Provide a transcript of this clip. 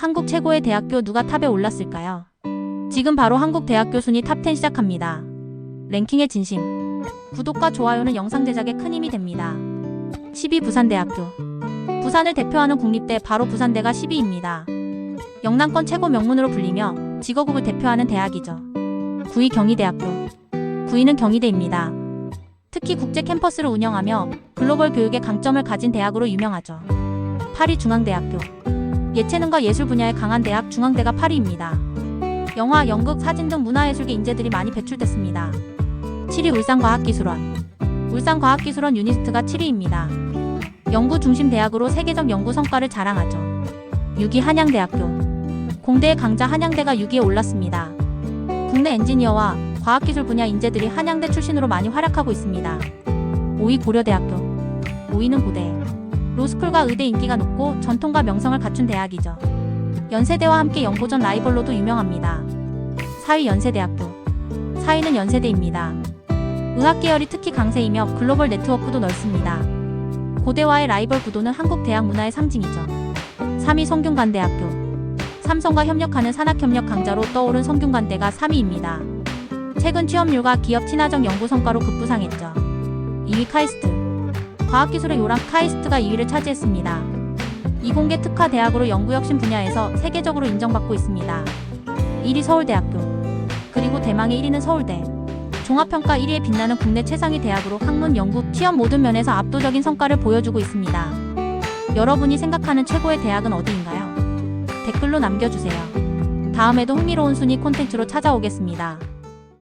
한국 최고의 대학교 누가 탑에 올랐을까요? 지금 바로 한국 대학교 순위 탑10 시작합니다. 랭킹의 진심. 구독과 좋아요는 영상 제작에 큰 힘이 됩니다. 10위 부산대학교. 부산을 대표하는 국립대 바로 부산대가 10위입니다. 영남권 최고 명문으로 불리며 직어국을 대표하는 대학이죠. 9위 경희대학교. 9위는 경희대입니다. 특히 국제 캠퍼스를 운영하며 글로벌 교육의 강점을 가진 대학으로 유명하죠. 8위 중앙대학교. 예체능과 예술 분야에 강한 대학 중앙대가 8위입니다. 영화, 연극, 사진 등 문화예술계 인재들이 많이 배출됐습니다. 7위 울산과학기술원. 울산과학기술원 유니스트가 7위입니다. 연구 중심 대학으로 세계적 연구 성과를 자랑하죠. 6위 한양대학교. 공대의 강자 한양대가 6위에 올랐습니다. 국내 엔지니어와 과학기술 분야 인재들이 한양대 출신으로 많이 활약하고 있습니다. 5위 고려대학교. 5위는 고대. 로스쿨과 의대 인기가 높고 전통과 명성을 갖춘 대학이죠. 연세대와 함께 연고전 라이벌로도 유명합니다. 4위 연세대학교. 4위는 연세대입니다. 의학 계열이 특히 강세이며 글로벌 네트워크도 넓습니다. 고대와의 라이벌 구도는 한국 대학 문화의 상징이죠. 3위 성균관대학교. 삼성과 협력하는 산학협력 강자로 떠오른 성균관대가 3위입니다. 최근 취업률과 기업 친화적 연구 성과로 급부상했죠. 2위 카이스트. 과학기술의 요람 카이스트가 2위를 차지했습니다. 이공계 특화 대학으로 연구혁신 분야에서 세계적으로 인정받고 있습니다. 1위 서울대학교. 그리고 대망의 1위는 서울대. 종합평가 1위에 빛나는 국내 최상위 대학으로 학문, 연구, 취업 모든 면에서 압도적인 성과를 보여주고 있습니다. 여러분이 생각하는 최고의 대학은 어디인가요? 댓글로 남겨주세요. 다음에도 흥미로운 순위 콘텐츠로 찾아오겠습니다.